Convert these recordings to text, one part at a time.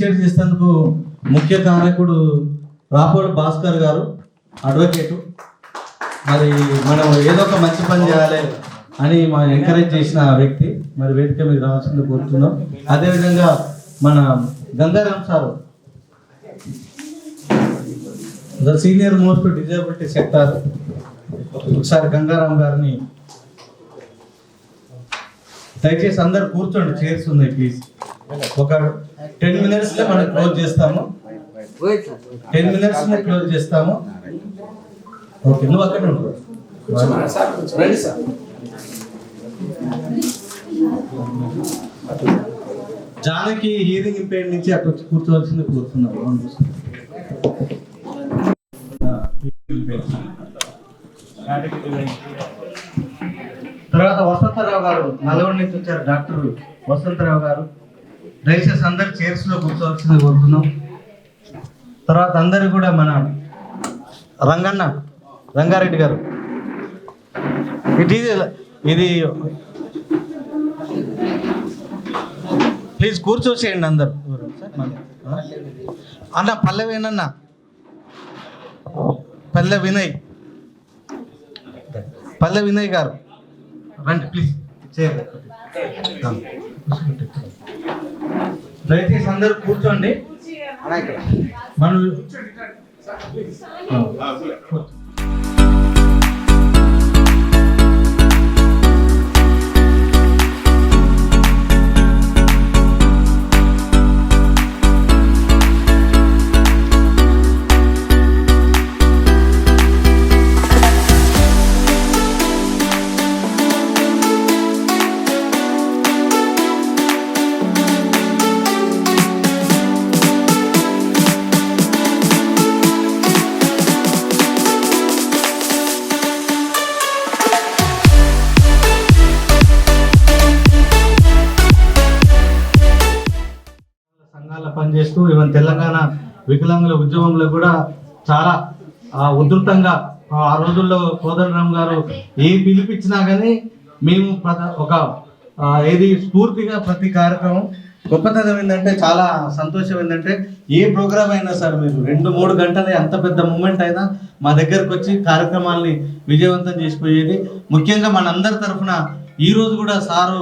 Initiate చేసినందుకు ముఖ్య కారకుడు రాపోడు భాస్కర్ గారు అడ్వకేటు మరి మనం ఏదో ఒక మంచి పని చేయాలి అని మనం ఎంకరేజ్ చేసిన వ్యక్తి. మరి వేదిక మీద రావాల్సింది కోరుతున్నాం. అదేవిధంగా మన Gangaram sir. The senior most disability sector ఒకసారి గంగారాం గారిని దయచేసి అందరు కూర్చోండి చైర్స్ ఉన్నాయి ప్లీజ్ ఒక టెన్ మినిట్స్లో మనం క్లోజ్ చేస్తాము. టెన్ మినిట్స్లో క్లోజ్ చేస్తాము. ఓకే నువ్వు అక్కడ ఉండు. జానకి హీరింగ్ ఇంపేర్ నుంచి అక్కడ వచ్చి కూర్చోవలసింది కూర్చున్నాం. తర్వాత వసంతరావు గారు నల్గొండ నుంచి వచ్చారు డాక్టర్ వసంతరావు గారు. దయచేసి అందరు చైర్స్లో కూర్చోవలసింది కోరుతున్నాం. తర్వాత అందరు కూడా మన రంగన్న రంగారెడ్డి గారు. ఇట్ ఈజ్ ఇది ప్లీజ్ కూర్చోసేయండి అందరు. అన్న పల్లెవేనన్న పల్లె వినయ్. పల్లె వినయ్ గారు. రండి ప్లీజ్ దయచేసి అందరూ కూర్చోండి. మనం వికలాంగుల ఉద్యమంలో కూడా చాలా ఉధృతంగా ఆ, రోజుల్లో కోదండరామ్ గారు ఏ పిలిపించినా కానీ మేము ఒక ఏది స్ఫూర్తిగా ప్రతి కార్యక్రమం గొప్పతనం ఏంటంటే చాలా సంతోషం ఏంటంటే ఏ ప్రోగ్రామ్ అయినా సార్ మీరు రెండు మూడు గంటలే అంత పెద్ద మూమెంట్ అయినా మా దగ్గరకు వచ్చి కార్యక్రమాల్ని విజయవంతం చేసిపోయేది. ముఖ్యంగా మనందరి తరఫున ఈ రోజు కూడా సారు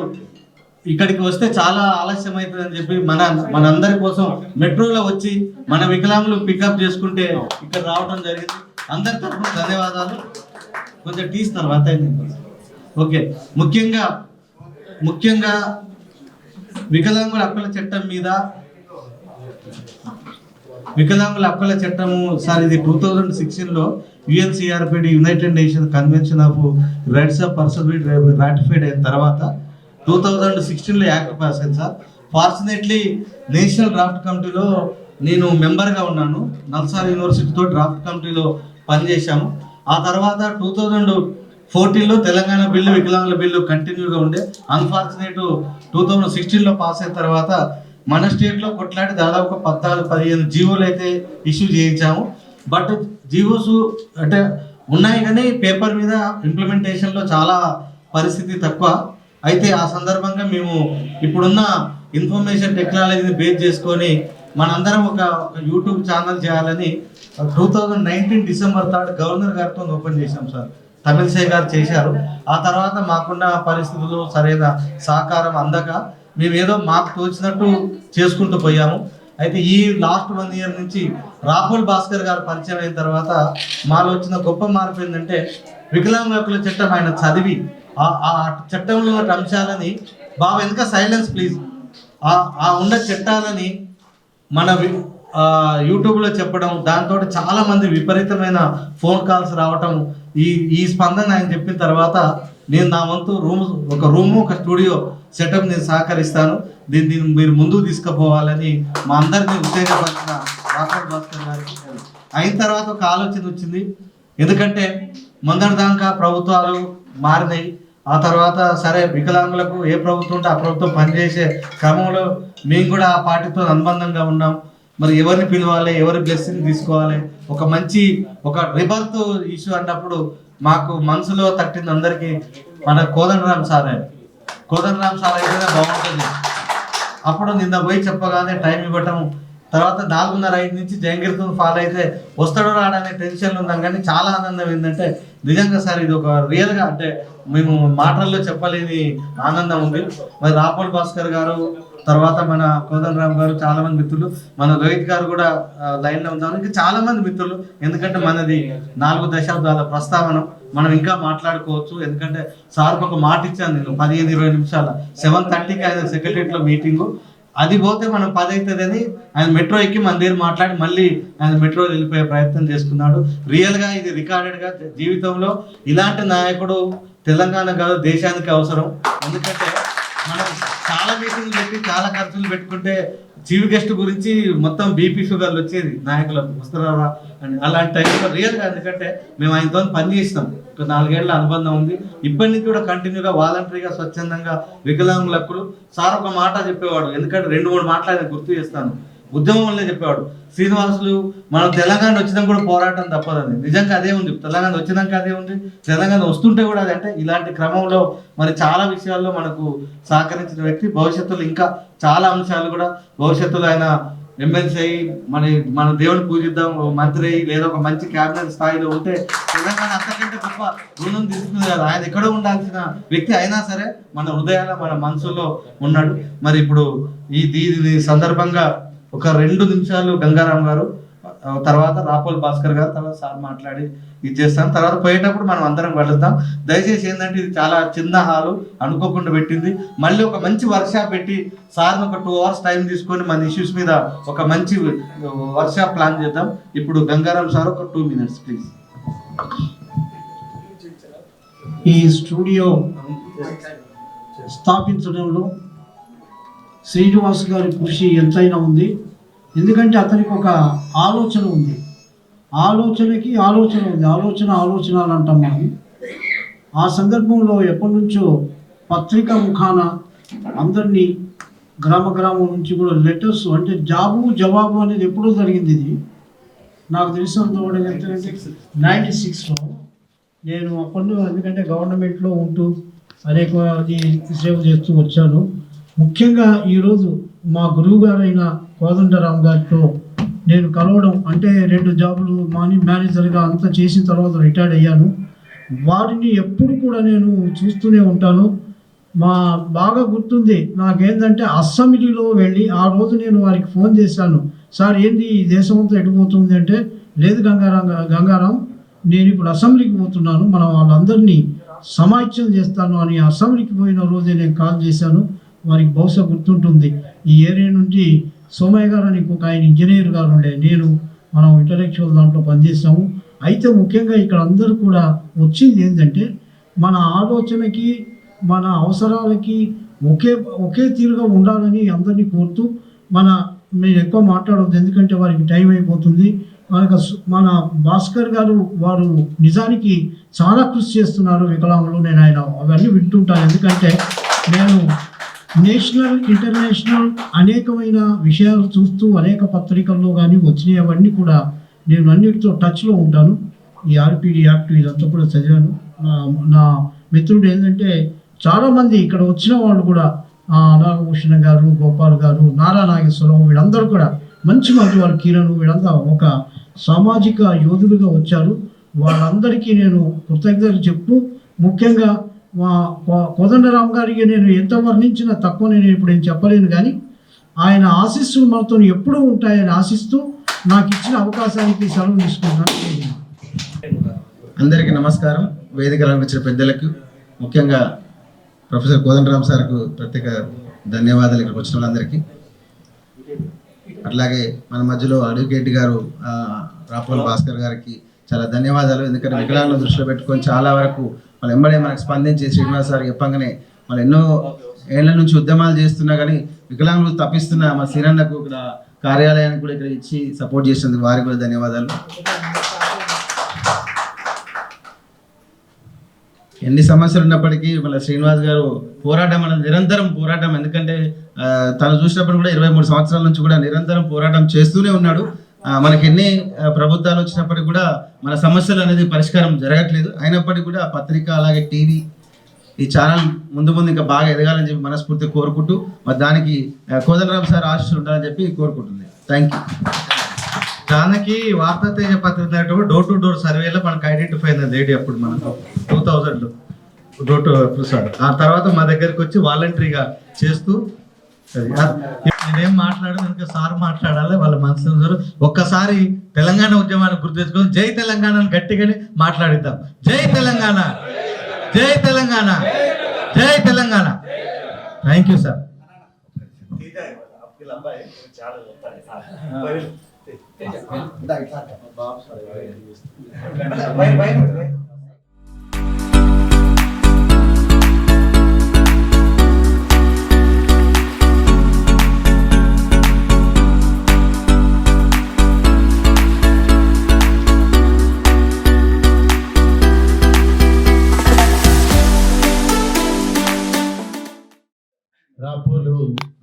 ఇక్కడికి వస్తే చాలా ఆలస్యం అవుతుంది అని చెప్పి మన మనందరి కోసం మెట్రోలో వచ్చి మన వికలాంగులు పికప్ చేసుకుంటే ఇక్కడ రావడం జరిగింది. అందరి తరఫున ధన్యవాదాలు. కొంచెం టీస్ తర్వాత ఓకే. ముఖ్యంగా ముఖ్యంగా వికలాంగుల హక్కుల చట్టం మీద వికలాంగుల హక్కుల చట్టము సార్ ఇది టూ థౌజండ్ సిక్స్టీన్లో UNCRPD United Nation Convention of Rights of Person ratified అయిన తర్వాత టూ థౌజండ్ సిక్స్టీన్లో యాక్ట్ పాస్ అయింది సార్. ఫార్చునేట్లీ నేషనల్ డ్రాఫ్ట్ కమిటీలో నేను మెంబర్గా ఉన్నాను. నల్సార్ యూనివర్సిటీతో డ్రాఫ్ట్ కమిటీలో పనిచేశాము. ఆ తర్వాత టూ థౌజండ్ ఫోర్టీన్లో తెలంగాణ బిల్లు వికలాంగుల బిల్లు కంటిన్యూగా ఉండే. అన్ఫార్చునేట్ టూ థౌజండ్ సిక్స్టీన్లో పాస్ అయిన తర్వాత మన స్టేట్లో కొట్లాడి దాదాపు పద్నాలుగు పదిహేను జీవోలు అయితే ఇష్యూ చేయించాము. బట్ జీవోస్ అంటే ఉన్నాయి కానీ పేపర్ మీద ఇంప్లిమెంటేషన్లో చాలా పరిస్థితి తక్కువ. అయితే ఆ సందర్భంగా మేము ఇప్పుడున్న ఇన్ఫర్మేషన్ టెక్నాలజీని బేస్ చేసుకొని మనందరం ఒక ఒక యూట్యూబ్ ఛానల్ చేయాలని two thousand nineteen December third governor గారితో ఓపెన్ చేశాం సార్. తమిళసై గారు చేశారు. ఆ తర్వాత మాకున్న పరిస్థితులు సరైన సహకారం అందక మేము ఏదో మాకు తోచినట్టు చేసుకుంటూ పోయాము. అయితే ఈ లాస్ట్ వన్ ఇయర్ నుంచి రాహుల్ భాస్కర్ గారు పరిచయం అయిన తర్వాత మాలో వచ్చిన గొప్ప మార్పు ఏంటంటే వికలాంగుల చట్టం ఆయన చదివి ఆ ఆ చట్టంలో ఉన్న అంశాలని బాబు ఎందుక సైలెన్స్ ప్లీజ్ ఆ ఉన్న చట్టాలని మన యూట్యూబ్లో చెప్పడం దాంతో చాలా మంది విపరీతమైన ఫోన్ కాల్స్ రావటం ఈ ఈ స్పందన ఆయన చెప్పిన తర్వాత నేను నా వంతు రూమ్ ఒక రూము ఒక స్టూడియో సెటప్ నేను సహకరిస్తాను. దీన్ని దీన్ని మీరు ముందుకు తీసుకుపోవాలని మా అందరినీ ఉత్తేజపరిచిన డాక్టర్ భాస్కర్ గారికి అయిన తర్వాత ఒక ఆలోచన వచ్చింది. ఎందుకంటే మొదటిదాకా ప్రభుత్వాలు మారినాయి. ఆ తర్వాత సరే వికలాంగులకు ఏ ప్రభుత్వం ఉంటే ఆ ప్రభుత్వం పనిచేసే క్రమంలో మేము కూడా ఆ పార్టీతో అనుబంధంగా ఉన్నాం. మరి ఎవరిని పిలవాలి ఎవరి బ్లెస్సింగ్ తీసుకోవాలి? ఒక మంచి ఒక రిబర్త్ ఇష్యూ అన్నప్పుడు మాకు మనసులో తట్టింది అందరికీ మన కోదండరామ్ సారే కోదండరామ్ సార్ అయితేనే బాగుంటుంది. అప్పుడు నిన్న పోయి చెప్పగానే టైం ఇవ్వటం తర్వాత నాలుగున్నర ఐదు నుంచి జయంగిరితో ఫాలో అయితే వస్తాడో రాడనే టెన్షన్లు ఉన్నాం కానీ చాలా ఆనందం ఏంటంటే నిజంగా సార్ ఇది ఒక రియల్గా అంటే మేము మాటల్లో చెప్పలేని ఆనందం ఉంది. మరి రాపోల్ భాస్కర్ గారు తర్వాత మన కోదండరామ్ గారు చాలా మంది మిత్రులు మన రోహిత్ గారు కూడా లైన్లో ఉన్నారు. ఇంకా చాలా మంది మిత్రులు ఎందుకంటే మనది నాలుగు దశాబ్దాల ప్రస్తావన. మనం ఇంకా మాట్లాడుకోవచ్చు. ఎందుకంటే సార్ ఒక మాట ఇచ్చాను నేను పదిహేను ఇరవై నిమిషాల సెవెన్ థర్టీకి ఆయన సెక్రటరీలో మీటింగు అది పోతే మనం పది అవుతుందని ఆయన మెట్రో ఎక్కి మన దగ్గర మాట్లాడి మళ్ళీ ఆయన మెట్రో వెళ్ళిపోయే ప్రయత్నం చేసుకున్నాడు రియల్గా ఇది రికార్డెడ్గా జీవితంలో ఇలాంటి నాయకుడు తెలంగాణ కాదు దేశానికి అవసరం. ఎందుకంటే మనం చాలా మీటింగ్లు పెట్టి చాలా ఖర్చులు పెట్టుకుంటే చీఫ్ గెస్ట్ గురించి మొత్తం బీపీ షుగర్లు వచ్చేది. నాయకులకు వస్తున్నారా అని అలాంటి టైంలో రియల్ ఎందుకంటే మేము ఆయనతో పని చేసినాం. ఒక నాలుగేళ్ళ అనుబంధం ఉంది. ఇప్పటి నుంచి కూడా కంటిన్యూగా వాలంటరీగా స్వచ్ఛందంగా వికలాంగులకు సార్ ఒక మాట చెప్పేవాడు. ఎందుకంటే రెండు మూడు మాటలు ఆయన గుర్తు చేస్తాను. ఉద్యమం వల్లే చెప్పేవాడు. శ్రీనివాసులు మనం తెలంగాణ వచ్చినాక కూడా పోరాటం తప్పదని నిజంగా అదే ఉంది. తెలంగాణ వచ్చినాక అదే ఉంది. తెలంగాణ వస్తుంటే కూడా అది అంటే ఇలాంటి క్రమంలో మరి చాలా విషయాల్లో మనకు సహకరించిన వ్యక్తి. భవిష్యత్తులో ఇంకా చాలా అంశాలు కూడా భవిష్యత్తులో ఆయన ఎమ్మెల్సీ అయ్యి మన మన దేవుని పూజిద్దాం మంత్రి అయ్యి లేదా ఒక మంచి క్యాబినెట్ స్థాయిలో ఉంటే తెలంగాణ అంతకంటే గొప్ప రుణం తీసుకుంది కదా. ఆయన ఎక్కడో ఉండాల్సిన వ్యక్తి అయినా సరే మన హృదయాల మన మనసులో ఉన్నాడు. మరి ఇప్పుడు ఈ దీని సందర్భంగా ఒక రెండు నిమిషాలు గంగారాం గారు తర్వాత రాపోల్ భాస్కర్ గారు తర్వాత సార్ మాట్లాడి ఇది చేస్తాం. తర్వాత పోయేటప్పుడు మనం అందరం కలుద్దాం. దయచేసి ఏంటంటే ఇది చాలా చిన్న హాలు అనుకోకుండా పెట్టింది. మళ్ళీ ఒక మంచి వర్క్షాప్ పెట్టి సార్ని ఒక టూ అవర్స్ టైం తీసుకొని మన ఇష్యూస్ మీద ఒక మంచి వర్క్షాప్ ప్లాన్ చేద్దాం. ఇప్పుడు గంగారాం సార్ ఒక టూ మినిట్స్ ప్లీజ్. ఈ స్టూడియో స్థాపించడంలో శ్రీనివాస్ గారి కృషి ఎంతైనా ఉంది. ఎందుకంటే అతనికి ఒక ఆలోచన ఉంది. ఆలోచనకి ఆలోచన ఉంది. ఆలోచన ఆలోచనలు అంటాం మనం. ఆ సందర్భంలో ఎప్పటి నుంచో పత్రిక ముఖాన అందరినీ గ్రామ గ్రామం నుంచి కూడా లెటర్స్ అంటే జాబు జవాబు అనేది ఎప్పుడో జరిగింది ఇది. నాకు తెలిసినంత కూడా నైంటీ సిక్స్లో నేను అప్పటి ఎందుకంటే గవర్నమెంట్లో ఉంటూ అనేక సేవ చేస్తూ వచ్చాను. ముఖ్యంగా ఈరోజు మా గురువు గారైన కోదండరామ్ గారితో నేను కలవడం అంటే రెండు జాబులు మాని మేనేజర్గా అంతా చేసిన తర్వాత రిటైర్డ్ అయ్యాను. వారిని ఎప్పుడు కూడా నేను చూస్తూనే ఉంటాను. మా బాగా గుర్తుంది నాకేంటంటే అసెంబ్లీలో వెళ్ళి ఆ రోజు నేను వారికి ఫోన్ చేశాను. సార్ ఏంది ఈ దేశం అంతా ఎడిపోతుంది అంటే లేదు గంగారాం గంగారాం నేను ఇప్పుడు అసెంబ్లీకి పోతున్నాను. మనం వాళ్ళందరినీ సమాఖ్యం చేస్తాను అని అసెంబ్లీకి పోయిన రోజే నేను కాల్ చేశాను. వారికి బహుశా గుర్తుంటుంది. ఈ ఏరియా నుండి సోమయ్య గారు అని ఒక ఆయన ఇంజనీర్ గారు ఉండే నేను మనం ఇంటలెక్చువల్ దాంట్లో పనిచేస్తాము. అయితే ముఖ్యంగా ఇక్కడ అందరూ కూడా వచ్చింది ఏంటంటే మన ఆలోచనకి మన అవసరాలకి ఒకే ఒకే తీరుగా ఉండాలని అందరినీ కోరుతూ మన మీరు ఎక్కువ మాట్లాడవద్దు ఎందుకంటే వారికి టైం అయిపోతుంది. మనకు మన భాస్కర్ గారు వారు నిజానికి చాలా కృషి చేస్తున్నారు వికలాంగులు. నేను ఆయన అవన్నీ వింటుంటాను. ఎందుకంటే నేను నేషనల్ ఇంటర్నేషనల్ అనేకమైన విషయాలు చూస్తూ అనేక పత్రికల్లో కానీ వచ్చినాయి అవన్నీ కూడా నేను అన్నిటితో టచ్లో ఉంటాను. ఈ ఆర్పిడి యాక్ట్ ఇదంతా కూడా చదివాను. నా నా మిత్రుడు ఏంటంటే చాలామంది ఇక్కడ వచ్చిన వాళ్ళు కూడా నాగభూషణ గారు గోపాల్ గారు నారా నాగేశ్వరరావు వీళ్ళందరూ కూడా మంచి మంచి వాళ్ళు కీలను వీళ్ళంతా ఒక సామాజిక యోధులుగా వచ్చారు. వాళ్ళందరికీ నేను కృతజ్ఞతలు చెప్తూ ముఖ్యంగా మా కోదండరామ్ గారికి నేను ఎంత వర్ణించినా తక్కువ నేను ఇప్పుడు ఏం చెప్పలేను కానీ ఆయన ఆశీస్సులు మనతో ఎప్పుడూ ఉంటాయని ఆశిస్తూ నాకు ఇచ్చిన అవకాశానికి సెలవు తీసుకుంటున్నాను. అందరికీ నమస్కారం. వేదిక వచ్చిన పెద్దలకు ముఖ్యంగా ప్రొఫెసర్ కోదండరామ్ సార్కు ప్రత్యేక ధన్యవాదాలు ఇక్కడికి వచ్చిన వాళ్ళందరికీ. అట్లాగే మన మధ్యలో అడ్వకేట్ గారు రాపల్ భాస్కర్ గారికి చాలా ధన్యవాదాలు. ఎందుకంటే వికలాంగులను దృష్టిలో పెట్టుకొని చాలా వరకు వాళ్ళు ఎంబడే మనకు స్పందించి శ్రీనివాస్ సార్ చెప్పంగానే వాళ్ళు ఎన్నో ఏళ్ళ నుంచి ఉద్యమాలు చేస్తున్నా కానీ వికలాంగులు తప్పిస్తున్న మా శ్రీరన్నకు ఇక్కడ కార్యాలయానికి కూడా ఇక్కడ ఇచ్చి సపోర్ట్ చేసినందుకు వారికి కూడా ధన్యవాదాలు. ఎన్ని సమస్యలు ఉన్నప్పటికీ మళ్ళీ శ్రీనివాస్ గారు పోరాటం అనేది నిరంతరం పోరాటం. ఎందుకంటే తను చూసినప్పుడు కూడా ఇరవై మూడు సంవత్సరాల నుంచి కూడా నిరంతరం పోరాటం చేస్తూనే ఉన్నాడు. మనకి ఎన్ని ప్రభుత్వాలు వచ్చినప్పటికీ కూడా మన సమస్యలు అనేది పరిష్కారం జరగట్లేదు. అయినప్పటికీ కూడా పత్రిక అలాగే టీవీ ఈ ఛానల్ ముందు ముందు ఇంకా బాగా ఎదగాలని చెప్పి మనస్ఫూర్తి కోరుకుంటూ మరి దానికి కోదలరామ్ సార్ ఆశీస్సులు ఉండాలని చెప్పి కోరుకుంటుంది. థ్యాంక్ యూ దానికి వార్తా తేజ పత్రిక డోర్ టు డోర్ సర్వేలో మనకు ఐడెంటిఫై అయింది లేడీ అప్పుడు మనకు టూ థౌజండ్లో డోర్ టు ప్రసాద్ ఆ తర్వాత మా దగ్గరికి వచ్చి వాలంటరీగా చేస్తూ అది నేనేం మాట్లాడను ఇంకా సార్ మాట్లాడాలి వాళ్ళ మనసులో ఉన్నారు. ఒక్కసారి తెలంగాణ ఉద్యమాన్ని గుర్తు తెచ్చుకొని జై తెలంగాణ గట్టిగానే మాట్లాడిద్దాం. జై తెలంగాణ! జై తెలంగాణ! జై Telangana! Thank you sir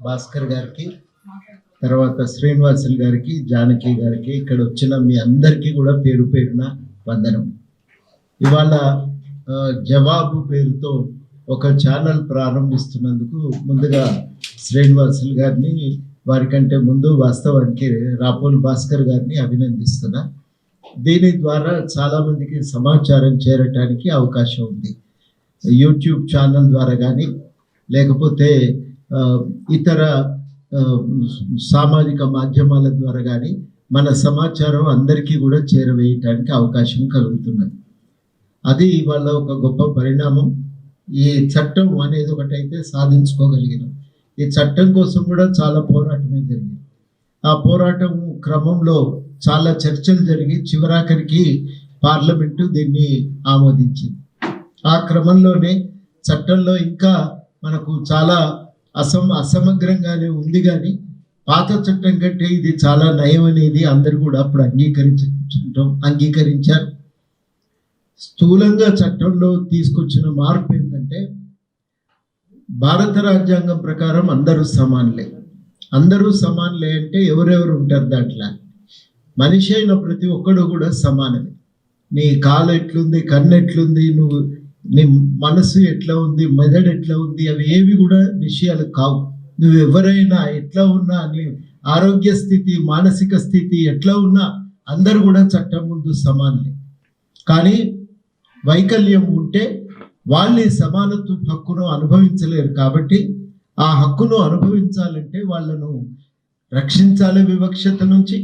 Bhaskar గారికి తర్వాత శ్రీనివాసులు గారికి జానకి గారికి ఇక్కడ వచ్చిన మీ అందరికీ కూడా పేరు పేరున వందనం. ఇవాళ జవాబు పేరుతో ఒక ఛానల్ ప్రారంభిస్తున్నందుకు ముందుగా శ్రీనివాసులు గారిని వారికంటే ముందు వాస్తవానికి రాపోలు భాస్కర్ గారిని అభినందిస్తున్నా. దీని ద్వారా చాలామందికి సమాచారం చేరటానికి అవకాశం ఉంది. యూట్యూబ్ ఛానల్ ద్వారా కానీ లేకపోతే ఇతర సామాజిక మాధ్యమాల ద్వారా కానీ మన సమాచారం అందరికీ కూడా చేరవేయటానికి అవకాశం కలుగుతున్నది. అది ఇవాళ ఒక గొప్ప పరిణామం. ఈ చట్టం అనేది ఒకటైతే సాధించుకోగలిగినాం. ఈ చట్టం కోసం కూడా చాలా పోరాటమే జరిగింది. ఆ పోరాటం క్రమంలో చాలా చర్చలు జరిగి చివరాఖరికి పార్లమెంటు దీన్ని ఆమోదించింది. ఆ క్రమంలోనే చట్టంలో ఇంకా మనకు చాలా అసమ అసమగ్రంగానే ఉంది కానీ పాత చట్టం కంటే ఇది చాలా నయం అనేది అందరు కూడా అప్పుడు అంగీకరించడం అంగీకరించారు. స్థూలంగా చట్టంలో తీసుకొచ్చిన మార్పు ఏంటంటే భారత రాజ్యాంగం ప్రకారం అందరూ సమానులే. అందరూ సమానులే అంటే ఎవరెవరు ఉంటారు దాంట్లో? మనిషి అయిన ప్రతి ఒక్కడు కూడా సమానమే. నీ కాలు ఎట్లుంది కన్ను ఎట్లుంది నువ్వు నీ మనసు ఎట్లా ఉంది మెదడు ఎట్లా ఉంది అవి ఏవి కూడా విషయాలు కావు. నువ్వు ఎవరైనా ఎట్లా ఉన్నా నీ ఆరోగ్య స్థితి మానసిక స్థితి ఎట్లా ఉన్నా అందరూ కూడా చట్టం ముందు సమానులే. కానీ వైకల్యం ఉంటే వాళ్ళు సమానత్వ హక్కును అనుభవించలేరు కాబట్టి ఆ హక్కును అనుభవించాలంటే వాళ్ళను రక్షించాలి వివక్షత నుంచి.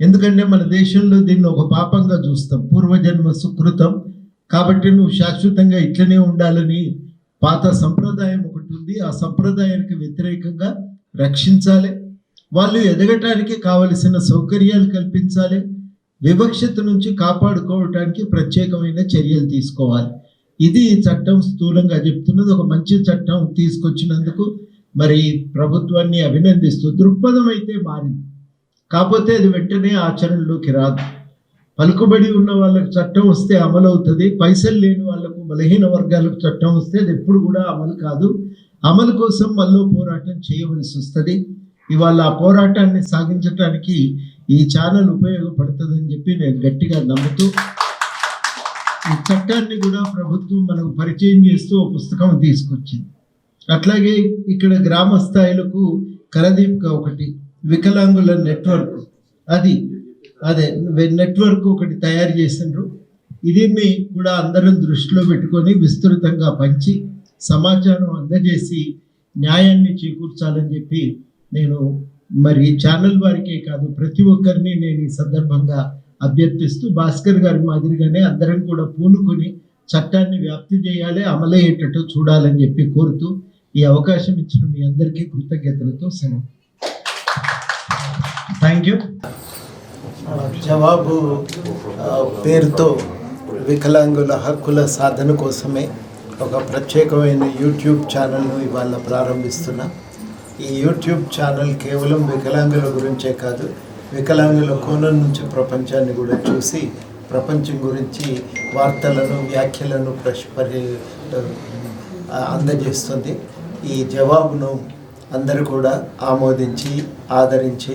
ఎందుకంటే మన దేశంలో దీన్ని ఒక పాపంగా చూస్తాం. పూర్వజన్మ సుకృతం కాబట్టి నువ్వు శాశ్వతంగా ఇట్లనే ఉండాలని పాత సంప్రదాయం ఒకటి ఉంది. ఆ సంప్రదాయానికి వ్యతిరేకంగా రక్షించాలి. వాళ్ళు ఎదగటానికి కావలసిన సౌకర్యాలు కల్పించాలి. వివక్షత నుంచి కాపాడుకోవటానికి ప్రత్యేకమైన చర్యలు తీసుకోవాలి. ఇది ఈ చట్టం స్థూలంగా చెప్తున్నది. ఒక మంచి చట్టం తీసుకొచ్చినందుకు మరి ప్రభుత్వాన్ని అభినందిస్తూ దృక్పథం అయితే మారింది. కాకపోతే అది వెంటనే ఆచరణలోకి రాదు. పలుకుబడి ఉన్న వాళ్ళకు చట్టం వస్తే అమలు అవుతుంది పైసలు లేని వాళ్ళకు బలహీన వర్గాలకు చట్టం వస్తే అది ఎప్పుడు కూడా అమలు కాదు. అమలు కోసం మళ్ళీ పోరాటం చేయవలసి వస్తుంది. ఇవాళ ఆ పోరాటాన్ని సాగించడానికి ఈ ఛానల్ ఉపయోగపడుతుందని చెప్పి నేను గట్టిగా నమ్ముతూ ఈ చట్టాన్ని కూడా ప్రభుత్వం మనకు పరిచయం చేస్తూ ఒక పుస్తకం తీసుకొచ్చింది. అట్లాగే ఇక్కడ గ్రామ స్థాయిలకు కరదీపిక ఒకటి వికలాంగుల నెట్వర్క్ అది అదే నెట్వర్క్ ఒకటి తయారు చేసిండ్రు. దీన్ని కూడా అందరం దృష్టిలో పెట్టుకొని విస్తృతంగా పంచి సమాచారం అందజేసి న్యాయాన్ని చేకూర్చాలని చెప్పి నేను మరి ఛానల్ వారికే కాదు ప్రతి ఒక్కరిని నేను ఈ సందర్భంగా అభ్యర్థిస్తూ భాస్కర్ గారి మాదిరిగానే అందరం కూడా పూనుకొని చట్టాన్ని వ్యాప్తి చేయాలి అమలయ్యేటట్టు చూడాలని చెప్పి కోరుతూ ఈ అవకాశం ఇచ్చిన మీ అందరికీ కృతజ్ఞతలతో సెలవు. థ్యాంక్ యూ జవాబు పేరుతో వికలాంగుల హక్కుల సాధన కోసమే ఒక ప్రత్యేకమైన యూట్యూబ్ ఛానల్ను ఇవాళ ప్రారంభిస్తున్నా. ఈ యూట్యూబ్ ఛానల్ కేవలం వికలాంగుల గురించే కాదు వికలాంగుల కోణం నుంచి ప్రపంచాన్ని కూడా చూసి ప్రపంచం గురించి వార్తలను వ్యాఖ్యలను ప్రశ్ పరి అందజేస్తుంది. ఈ జవాబును అందరూ కూడా ఆమోదించి ఆదరించి